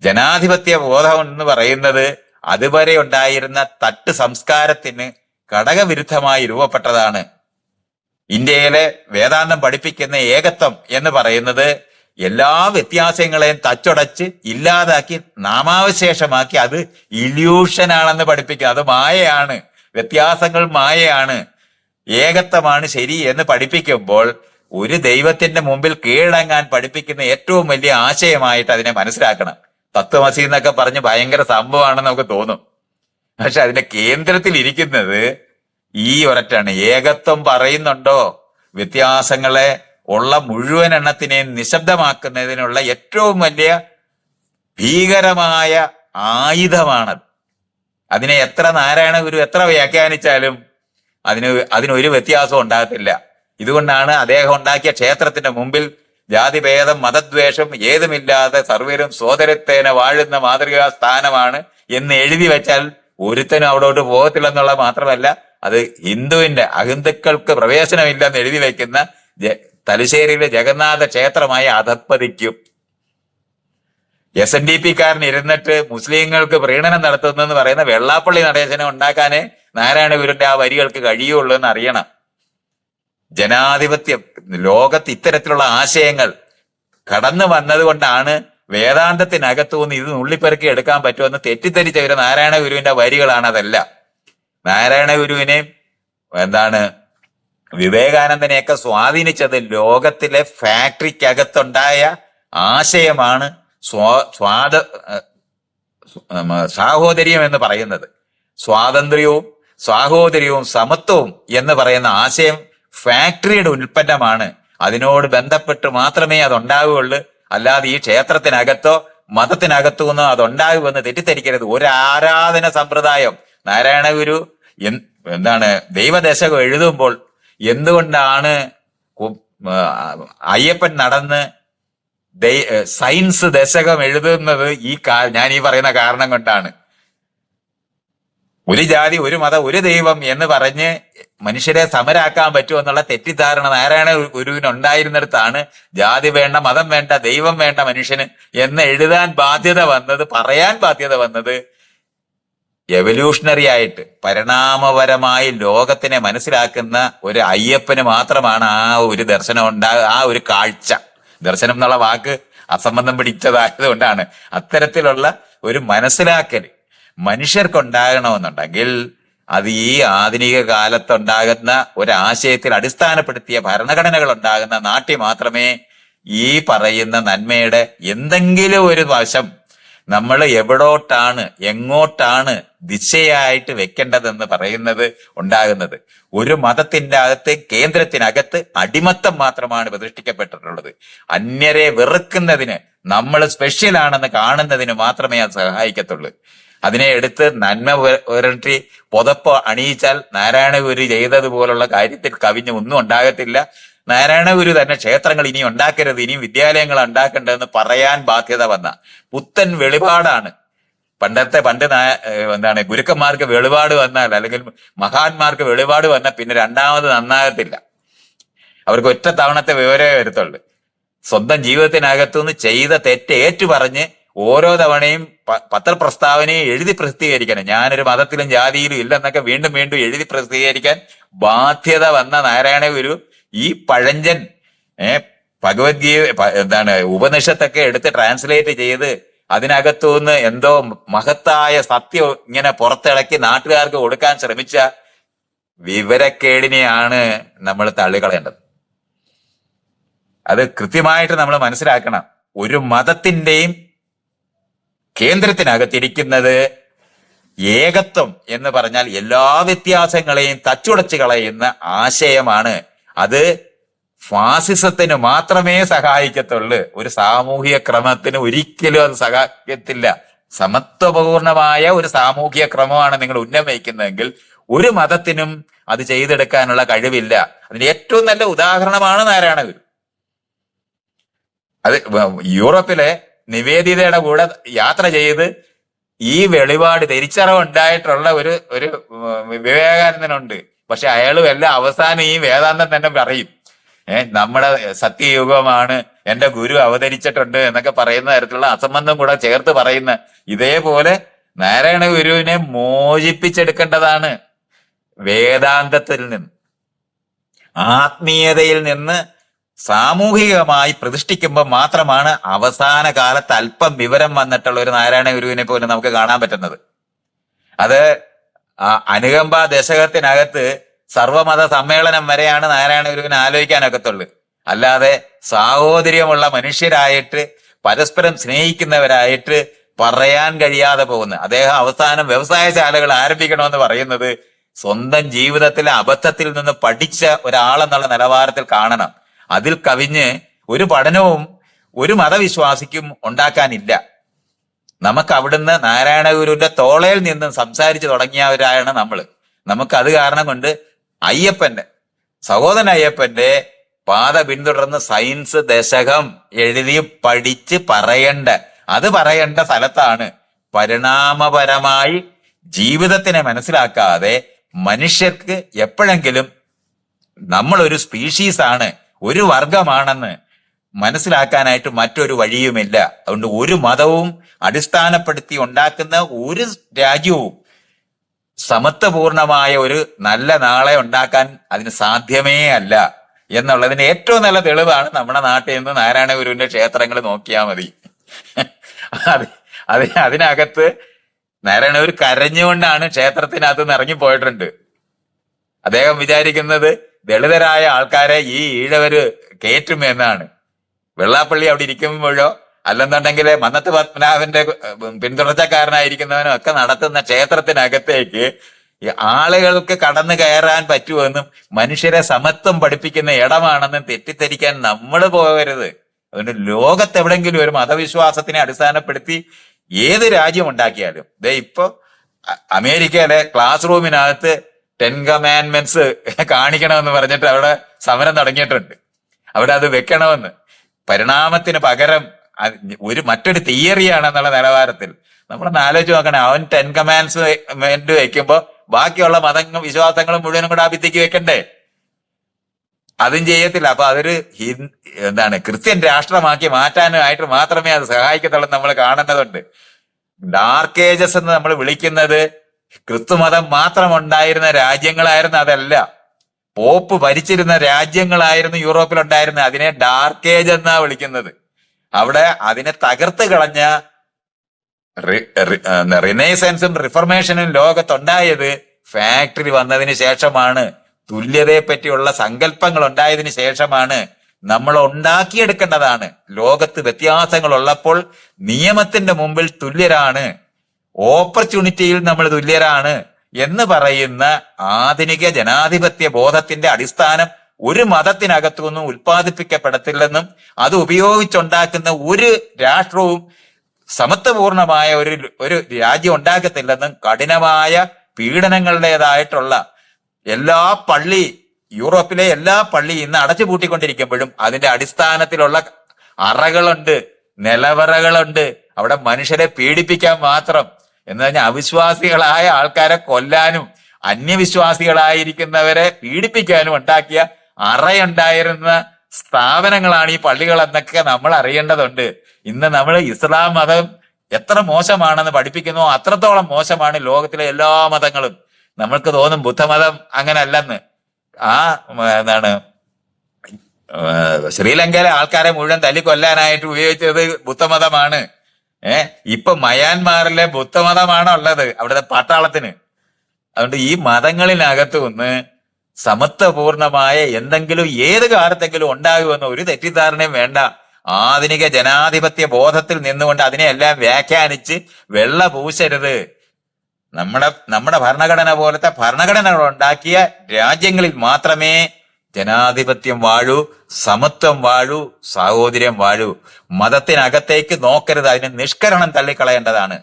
ജനാധിപത്യ ബോധം എന്ന് പറയുന്നത് അതുവരെ ഉണ്ടായിരുന്ന തട്ട് സംസ്കാരത്തിന് ഘടകവിരുദ്ധമായി രൂപപ്പെട്ടതാണ്. ഇന്ത്യയിലെ വേദാന്തം പഠിപ്പിക്കുന്ന ഏകത്വം എന്ന് പറയുന്നത് എല്ലാ വ്യത്യാസങ്ങളെയും തച്ചുടച്ച് ഇല്ലാതാക്കി നാമാവശേഷമാക്കി അത് ഇല്യൂഷനാണെന്ന് പഠിപ്പിക്കുക. അത് മായയാണ്. വ്യത്യാസങ്ങൾ മായയാണ്. ഏകത്വമാണ് ശരി എന്ന് പഠിപ്പിക്കുമ്പോൾ ഒരു ദൈവത്തിന്റെ മുമ്പിൽ കീഴടങ്ങാൻ പഠിപ്പിക്കുന്ന ഏറ്റവും വലിയ ആശയമായിട്ട് അതിനെ മനസ്സിലാക്കണം. തത്വമസി എന്നൊക്കെ പറഞ്ഞ് ഭയങ്കര സംഭവമാണെന്ന് നമുക്ക് തോന്നും. പക്ഷെ അതിന്റെ കേന്ദ്രത്തിൽ ഇരിക്കുന്നത് ഈ ഒരറ്റാണ് ഏകത്വം പറയുന്നുണ്ടോ? വ്യത്യാസങ്ങളെ ഉള്ള മുഴുവൻ എണ്ണത്തിനെയും നിശബ്ദമാക്കുന്നതിനുള്ള ഏറ്റവും വലിയ ഭീകരമായ ആയുധമാണത്. അതിനെ എത്ര നാരായണ ഗുരു എത്ര വ്യാഖ്യാനിച്ചാലും അതിന് അതിനൊരു വ്യത്യാസം ഉണ്ടാകത്തില്ല. ഇതുകൊണ്ടാണ് അദ്ദേഹം ഉണ്ടാക്കിയ ക്ഷേത്രത്തിന്റെ മുമ്പിൽ ജാതിഭേദം മതദ്വേഷം ഏതുമില്ലാതെ സർവരും സോദരത്തേന വാഴുന്ന മാതൃകാ സ്ഥാനമാണ് എന്ന് എഴുതി വെച്ചാൽ ഒരുത്തനും അവിടോട്ട് പോകത്തില്ലെന്നുള്ള മാത്രമല്ല അത് ഹിന്ദുവിന്റെ അഹിന്ദുക്കൾക്ക് പ്രവേശനമില്ലെന്ന് എഴുതി വെക്കുന്ന തലശ്ശേരിയിലെ ജഗന്നാഥ ക്ഷേത്രമായി അധപ്പതിക്കും എസ് എൻ ഡി പി കാരൻ ഇരുന്നിട്ട് മുസ്ലിങ്ങൾക്ക് പ്രീണനം നടത്തുന്നെന്ന് പറയുന്ന വെള്ളാപ്പള്ളി നടേശനം ഉണ്ടാക്കാനേ നാരായണ ഗുരുന്റെ ആ വരികൾക്ക് കഴിയുള്ളൂ എന്ന് അറിയണം. ജനാധിപത്യം ലോകത്ത് ഇത്തരത്തിലുള്ള ആശയങ്ങൾ കടന്നു വന്നത് കൊണ്ടാണ് വേദാന്തത്തിനകത്തു നിന്ന് ഇത് നുള്ളിപ്പെറുക്കി എടുക്കാൻ പറ്റുമെന്ന് തെറ്റിദ്ധരിച്ച ഒരു നാരായണ ഗുരുവിന്റെ വരികളാണ് അതല്ല. നാരായണ ഗുരുവിനെ എന്താണ് വിവേകാനന്ദനെയൊക്കെ സ്വാധീനിച്ചത് ലോകത്തിലെ ഫാക്ടറിക്കകത്തുണ്ടായ ആശയമാണ് സ്വാ സ്വാത സാഹോദര്യം എന്ന് പറയുന്നത്. സ്വാതന്ത്ര്യവും സാഹോദര്യവും സമത്വവും എന്ന് പറയുന്ന ആശയം ഫാക്ടറിയുടെ ഉൽപ്പന്നമാണ്. അതിനോട് ബന്ധപ്പെട്ട് മാത്രമേ അത് ഉണ്ടാവുകയുള്ളൂ അല്ലാതെ ഈ ക്ഷേത്രത്തിനകത്തോ മതത്തിനകത്തോ അത് ഉണ്ടാകുമെന്ന് തെറ്റിദ്ധരിക്കരുത്. ഒരു ആരാധന സമ്പ്രദായം. നാരായണ ഗുരു എന്താണ് ദൈവദശകം എഴുതുമ്പോൾ എന്തുകൊണ്ടാണ് അയ്യപ്പൻ നടന്ന് സയൻസ് ദശകം എഴുതുന്നത് ഈ ഞാൻ ഈ പറയുന്ന കാരണം കൊണ്ടാണ്. ഒരു ജാതി ഒരു മതം ഒരു ദൈവം എന്ന് പറഞ്ഞ് മനുഷ്യരെ സമരാക്കാൻ പറ്റുമെന്നുള്ള തെറ്റിദ്ധാരണ നാരായണ ഗുരുവിന് ഉണ്ടായിരുന്നിടത്താണ് ജാതി വേണ്ട മതം വേണ്ട ദൈവം വേണ്ട മനുഷ്യന് എന്ന് എഴുതാൻ ബാധ്യത വന്നത് പറയാൻ ബാധ്യത വന്നത് എവല്യൂഷണറി ആയിട്ട് പരിണാമപരമായി ലോകത്തിനെ മനസ്സിലാക്കുന്ന ഒരു അയ്യപ്പന് മാത്രമാണ് ആ ഒരു ദർശനം ഉണ്ടാ ആ ഒരു കാഴ്ച. ദർശനം എന്നുള്ള വാക്ക് അസംബന്ധം പിടിച്ചതായത് കൊണ്ടാണ് അത്തരത്തിലുള്ള ഒരു മനസ്സിലാക്കൽ മനുഷ്യർക്കുണ്ടാകണമെന്നുണ്ടെങ്കിൽ അത് ഈ ആധുനിക കാലത്തുണ്ടാകുന്ന ഒരാശയത്തിൽ അടിസ്ഥാനപ്പെടുത്തിയ ഭരണഘടനകൾ ഉണ്ടാകുന്ന നാട്ടിൽ മാത്രമേ ഈ പറയുന്ന നന്മയുടെ എന്തെങ്കിലും ഒരു വശം നമ്മൾ എവിടോട്ടാണ് എങ്ങോട്ടാണ് ദിശയായിട്ട് വെക്കേണ്ടതെന്ന് പറയുന്നത് ഉണ്ടാകുന്നത്. ഒരു മതത്തിന്റെ അകത്ത് കേന്ദ്രത്തിനകത്ത് അടിമത്തം മാത്രമാണ് പ്രതിഷ്ഠിക്കപ്പെട്ടിട്ടുള്ളത്. അന്യരെ വെറുക്കുന്നതിന് നമ്മൾ സ്പെഷ്യൽ ആണെന്ന് കാണുന്നതിന് മാത്രമേ അത് സഹായിക്കത്തുള്ളൂ. അതിനെ എടുത്ത് നന്മ ഉരട്ടി പുതപ്പ് അണിയിച്ചാൽ നാരായണ ഗുരു ചെയ്തതുപോലുള്ള കാര്യത്തിൽ കവിഞ്ഞ് ഒന്നും ഉണ്ടാകത്തില്ല. നാരായണ ഗുരു തന്നെ ക്ഷേത്രങ്ങൾ ഇനി ഉണ്ടാക്കരുത് ഇനി വിദ്യാലയങ്ങൾ ഉണ്ടാക്കേണ്ടതെന്ന് പറയാൻ ബാധ്യത വന്ന പുത്തൻ വെളിപാടാണ്. പണ്ടത്തെ പണ്ട് എന്താണ് ഗുരുക്കന്മാർക്ക് വെളിപാട് വന്നാൽ അല്ലെങ്കിൽ മഹാന്മാർക്ക് വെളിപാട് വന്നാൽ പിന്നെ രണ്ടാമത് നന്നാകത്തില്ല. അവർക്ക് ഒറ്റ തവണത്തെ വിവരമേ വരത്തുള്ളൂ. സ്വന്തം ജീവിതത്തിനകത്തുനിന്ന് ചെയ്ത തെറ്റ് ഏറ്റു പറഞ്ഞ് ഓരോ തവണയും പത്രപ്രസ്താവനയെ എഴുതി പ്രസിദ്ധീകരിക്കണം. ഞാനൊരു മതത്തിലും ജാതിയിലും ഇല്ലെന്നൊക്കെ വീണ്ടും വീണ്ടും എഴുതി പ്രസിദ്ധീകരിക്കാൻ ബാധ്യത വന്ന നാരായണ ഗുരു ഈ പഴഞ്ചൻ ഏർ ഭഗവത്ഗീത പ- എന്താണ് ഉപനിഷത്തൊക്കെ എടുത്ത് ട്രാൻസ്ലേറ്റ് ചെയ്ത് അതിനകത്തുനിന്ന് എന്തോ മഹത്തായ സത്യം ഇങ്ങനെ പുറത്തിളക്കി നാട്ടുകാർക്ക് കൊടുക്കാൻ ശ്രമിച്ച വിവരക്കേടിനെയാണ് നമ്മൾ തള്ളിക്കളയേണ്ടത്. അത് കൃത്യമായിട്ട് നമ്മൾ മനസ്സിലാക്കണം. ഒരു മതത്തിന്റെയും കേന്ദ്രത്തിനകത്തിരിക്കുന്നത് ഏകത്വം എന്ന് പറഞ്ഞാൽ എല്ലാ വ്യത്യാസങ്ങളെയും തച്ചുടച്ച് കളയുന്ന ആശയമാണ്. അത് ഫാസിസത്തിന് മാത്രമേ സഹായിക്കത്തുള്ളൂ. ഒരു സാമൂഹിക ക്രമത്തിന് ഒരിക്കലും അത് സഹായിക്കത്തില്ല. സമത്വപൂർണമായ ഒരു സാമൂഹിക ക്രമമാണ് നിങ്ങൾ ഉന്നയിക്കുന്നതെങ്കിൽ ഒരു മതത്തിനും അത് ചെയ്തെടുക്കാനുള്ള കഴിവില്ല. അതിന് ഏറ്റവും നല്ല ഉദാഹരണമാണ് നാരായണ ഗുരു അത് യൂറോപ്പിലെ നിവേദിതയുടെ കൂടെ യാത്ര ചെയ്ത് ഈ വെളിപാട് തിരിച്ചറിവ് ഉണ്ടായിട്ടുള്ള ഒരു ഒരു വിവേകാനന്ദനുണ്ട്. പക്ഷെ അയാളും എല്ലാം അവസാനം ഈ വേദാന്തം തന്നെ പറയും. ഏഹ് നമ്മുടെ സത്യയുഗമാണ് എന്റെ ഗുരു അവതരിച്ചിട്ടുണ്ട് എന്നൊക്കെ പറയുന്ന തരത്തിലുള്ള അസംബന്ധം കൂടെ ചേർത്ത് പറയുന്ന ഇതേപോലെ നാരായണ ഗുരുവിനെ മോചിപ്പിച്ചെടുക്കേണ്ടതാണ് വേദാന്തത്തിൽ നിന്ന്. ആത്മീയതയിൽ നിന്ന് സാമൂഹികമായി പ്രതിഷ്ഠിക്കുമ്പോൾ മാത്രമാണ് അവസാന കാലത്ത് അല്പം വിവരം വന്നിട്ടുള്ള ഒരു നാരായണ ഗുരുവിനെ പോലും നമുക്ക് കാണാൻ പറ്റുന്നത്. അത് അനുകമ്പ ദശകത്തിനകത്ത് സർവമത സമ്മേളനം വരെയാണ് നാരായണ ഗുരുവിനെ ആലോചിക്കാനൊക്കത്തുള്ളൂ. അല്ലാതെ സാഹോദര്യമുള്ള മനുഷ്യരായിട്ട് പരസ്പരം സ്നേഹിക്കുന്നവരായിട്ട് പറയാൻ കഴിയാതെ പോകുന്നു. അദ്ദേഹം അവസാനം വ്യവസായശാലകൾ ആരംഭിക്കണമെന്ന് പറയുന്നത് സ്വന്തം ജീവിതത്തിലെ അബദ്ധത്തിൽ നിന്ന് പഠിച്ച ഒരാളെന്നുള്ള നിലവാരത്തിൽ കാണണം. അതിൽ കവിഞ്ഞ് ഒരു പഠനവും ഒരു മതവിശ്വാസിക്കും ഉണ്ടാക്കാനില്ല. നമുക്ക് അവിടുന്ന് നാരായണ ഗുരുവിന്റെ തോളയിൽ നിന്നും സംസാരിച്ചു തുടങ്ങിയവരാണ് നമ്മൾ നമുക്ക് അത് കാരണം കൊണ്ട് അയ്യപ്പന്റെ സഹോദരൻ അയ്യപ്പന്റെ പാത പിന്തുടർന്ന് സയൻസ് ദശകം എഴുതി പഠിച്ച് പറയണ്ട അത് പറയേണ്ട സ്ഥലത്താണ് പരിണാമപരമായി ജീവിതത്തിനെ മനസ്സിലാക്കാതെ മനുഷ്യർക്ക് എപ്പോഴെങ്കിലും നമ്മളൊരു സ്പീഷീസ് ആണ് ഒരു വർഗമാണെന്ന് മനസ്സിലാക്കാനായിട്ട് മറ്റൊരു വഴിയുമില്ല. അതുകൊണ്ട് ഒരു മതവും അടിസ്ഥാനപ്പെടുത്തി ഉണ്ടാക്കുന്ന ഒരു രാജ്യവും സമത്വപൂർണമായ ഒരു നല്ല നാളെ ഉണ്ടാക്കാൻ അതിന് സാധ്യമേ അല്ല എന്നുള്ളതിന് ഏറ്റവും നല്ല തെളിവാണ് നമ്മുടെ നാട്ടിൽ നിന്ന് നാരായണ ഗുരുവിന്റെ ക്ഷേത്രങ്ങൾ നോക്കിയാൽ മതി. അത് അത് അതിനകത്ത് നാരായണ ഗുരു കരഞ്ഞുകൊണ്ടാണ് ക്ഷേത്രത്തിനകത്ത് നിന്ന് ഇറങ്ങിപ്പോയിട്ടുണ്ട് അദ്ദേഹം വിചാരിക്കുന്നത് ദളിതരായ ആൾക്കാരെ ഈ ഈഴവര് കയറ്റും എന്നാണ്. വെള്ളാപ്പള്ളി അവിടെ ഇരിക്കുമ്പോഴോ അല്ലെന്നുണ്ടെങ്കിൽ മന്നത്ത് പത്മനാഭന്റെ പിന്തുടർച്ചക്കാരനായിരിക്കുന്നവനും ഒക്കെ നടത്തുന്ന ക്ഷേത്രത്തിനകത്തേക്ക് ആളുകൾക്ക് കടന്നു കയറാൻ പറ്റുമെന്നും മനുഷ്യരെ സമത്വം പഠിപ്പിക്കുന്ന ഇടമാണെന്നും തെറ്റിദ്ധരിക്കാൻ നമ്മൾ പോകരുത്. അതുകൊണ്ട് ലോകത്ത് എവിടെങ്കിലും ഒരു മതവിശ്വാസത്തിനെ അടിസ്ഥാനപ്പെടുത്തി ഏത് രാജ്യം ഉണ്ടാക്കിയാലും ഇതേ ഇപ്പൊ അമേരിക്കയിലെ ക്ലാസ് റൂമിനകത്ത് ടെൻ കമാൻമെന്റ്സ് കാണിക്കണമെന്ന് പറഞ്ഞിട്ട് അവിടെ സമരം തുടങ്ങിയിട്ടുണ്ട്. അവിടെ അത് വെക്കണമെന്ന്. പരിണാമത്തിന് പകരം ഒരു മറ്റൊരു തിയറിയാണെന്നുള്ള നിലവാരത്തിൽ. നമ്മൾ ആലോചിച്ച് നോക്കണേ അവൻ ടെൻ കമാൻഡ്സ് വെക്കുമ്പോ ബാക്കിയുള്ള മതങ്ങളും വിശ്വാസങ്ങളും മുഴുവനും കൂടെ ആ ഭിത്തിക്ക് വെക്കണ്ടേ? അതും ചെയ്യത്തില്ല. അപ്പൊ അതൊരു എന്താണ് ക്രിസ്ത്യൻ രാഷ്ട്രമാക്കി മാറ്റാനായിട്ട് മാത്രമേ അത് സഹായിക്കത്തുള്ളൂ നമ്മൾ കാണേണ്ടതുണ്ട് ഡാർക്ക് ഏജസ് എന്ന് നമ്മൾ വിളിക്കുന്നത് ക്രിസ്തുമതം മാത്രം ഉണ്ടായിരുന്ന രാജ്യങ്ങളായിരുന്നു അതല്ല. പോപ്പ് ഭരിച്ചിരുന്ന രാജ്യങ്ങളായിരുന്നു യൂറോപ്പിൽ ഉണ്ടായിരുന്നത് അതിനെ ഡാർക്ക് ഏജ് എന്നാ വിളിക്കുന്നത്. അവിടെ അതിനെ തകർത്ത് കളഞ്ഞ റിനൈസൻസും റിഫർമേഷനും ലോകത്തുണ്ടായത് ഫാക്ടറി വന്നതിന് ശേഷമാണ്. തുല്യതയെ പറ്റിയുള്ള സങ്കല്പങ്ങൾ ഉണ്ടായതിന് ശേഷമാണ് നമ്മൾ ഉണ്ടാക്കിയെടുക്കേണ്ടതാണ്. ലോകത്ത് വ്യത്യാസങ്ങൾ ഉള്ളപ്പോൾ നിയമത്തിന്റെ മുമ്പിൽ തുല്യരാണ്. ഓപ്പർച്യൂണിറ്റിയിൽ നമ്മൾ തുല്യരാണ് എന്ന് പറയുന്ന ആധുനിക ജനാധിപത്യ ബോധത്തിന്റെ അടിസ്ഥാനം ഒരു മതത്തിനകത്തുനിന്നും ഉൽപ്പാദിപ്പിക്കപ്പെടത്തില്ലെന്നും അത് ഉപയോഗിച്ചുണ്ടാക്കുന്ന ഒരു രാഷ്ട്രവും സമത്വപൂർണമായ ഒരു ഒരു രാജ്യം ഉണ്ടാക്കത്തില്ലെന്നും കഠിനമായ പീഡനങ്ങളുടേതായിട്ടുള്ള എല്ലാ പള്ളി യൂറോപ്പിലെ എല്ലാ പള്ളി ഇന്ന് അടച്ചു പൂട്ടിക്കൊണ്ടിരിക്കുമ്പോഴും അതിന്റെ അടിസ്ഥാനത്തിലുള്ള അറകളുണ്ട് നിലവറകളുണ്ട്. അവിടെ മനുഷ്യരെ പീഡിപ്പിക്കാൻ മാത്രം എന്ന് പറഞ്ഞാൽ അവിശ്വാസികളായ ആൾക്കാരെ കൊല്ലാനും അന്യവിശ്വാസികളായിരിക്കുന്നവരെ പീഡിപ്പിക്കാനും ഉണ്ടാക്കിയ അറയുണ്ടായിരുന്ന സ്ഥാപനങ്ങളാണ് ഈ പള്ളികൾ എന്നൊക്കെ നമ്മൾ അറിയേണ്ടതുണ്ട്. ഇന്ന് നമ്മൾ ഇസ്ലാം മതം എത്ര മോശമാണെന്ന് പഠിപ്പിക്കുന്നു അത്രത്തോളം മോശമാണ് ലോകത്തിലെ എല്ലാ മതങ്ങളും. നമ്മൾക്ക് തോന്നും ബുദ്ധമതം അങ്ങനെ അല്ലെന്ന് ആ എന്താണ് ശ്രീലങ്കയിലെ ആൾക്കാരെ മുഴുവൻ തല്ലിക്കൊല്ലാനായിട്ട് ഉപയോഗിച്ചത് ബുദ്ധമതമാണ്. ഏഹ് ഇപ്പൊ മയാൻമാറിലെ ബുദ്ധമതമാണ് ഉള്ളത് അവിടുത്തെ പട്ടാളത്തിന്? അതുകൊണ്ട് ഈ മതങ്ങളിനകത്ത് ഒന്ന് സമത്വപൂർണമായ എന്തെങ്കിലും ഏത് കാലത്തെങ്കിലും ഉണ്ടാകുമെന്ന് ഒരു തെറ്റിദ്ധാരണയും വേണ്ട. ആധുനിക ജനാധിപത്യ ബോധത്തിൽ നിന്നുകൊണ്ട് അതിനെയെല്ലാം വ്യാഖ്യാനിച്ച് വെള്ള പൂശരുത്. നമ്മുടെ നമ്മുടെ ഭരണഘടന പോലത്തെ ഭരണഘടനകൾ ഉണ്ടാക്കിയ രാജ്യങ്ങളിൽ മാത്രമേ ജനാധിപത്യം വാഴൂ സമത്വം വാഴൂ സാഹോദര്യം വാഴൂ. മതത്തിനകത്തേക്ക് നോക്കരുത് അതിന് നിഷ്കരണം തള്ളിക്കളയേണ്ടതാണ്.